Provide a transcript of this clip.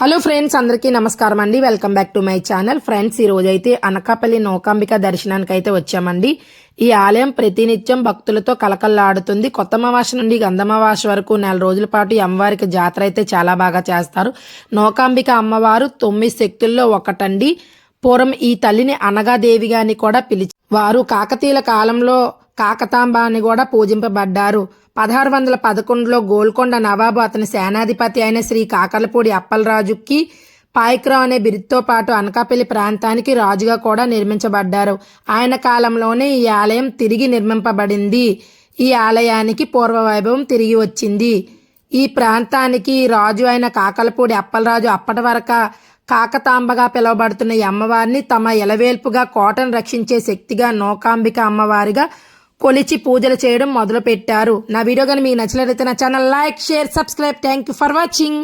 Hello friends అందరికీ నమస్కారం అండి. Welcome back to my channel. Friends ఈ రోజైతే అనకాపల్లి నౌకాంబిక దర్శనానికి అయితే వచ్చామండి. ఈ ఆలయం ప్రతినిత్యం భక్తులతో కలకల్లాడుతుంది కొత్తమవాస నుండి గంధమవాస వరకు నెల రోజుల పాటు ఈ అమ్మవారికి జాతర అయితే చాలా బాగా చేస్తారు. నౌకాంబిక అమ్మవారు తొమ్మిది శక్తుల్లో ఒకటండి. పూర్వం ఈ తల్లిని అనగాదేవిగా అని కూడా పిలిచి వారు కాకతీయుల కాలంలో కాకతాంబ అని కూడా పూజింపబడ్డారు. పదహారు వందల పదకొండులో గోల్కొండ నవాబు అతని సేనాధిపతి అయిన శ్రీ కాకలపూడి అప్పలరాజుకి పాయక్రావు అనే బిరుదుతో పాటు అనకాపల్లి ప్రాంతానికి రాజుగా కూడా నిర్మించబడ్డారు. ఆయన కాలంలోనే ఈ ఆలయం తిరిగి నిర్మింపబడింది. ఈ ఆలయానికి పూర్వ వైభవం తిరిగి వచ్చింది. ఈ ప్రాంతానికి రాజు అయిన కాకలపూడి అప్పలరాజు అప్పటి వరకు కాకతాంబగా పిలువబడుతున్న ఈ అమ్మవారిని తమ ఎలవేల్పుగా కోటను రక్షించే శక్తిగా నోకాంబిక అమ్మవారిగా కొలిచి పూజలు చేయడం మొదలుపెట్టారు. నా వీడియో కానీ మీకు నచ్చినట్లయితే నా channel like share subscribe. Thank you for watching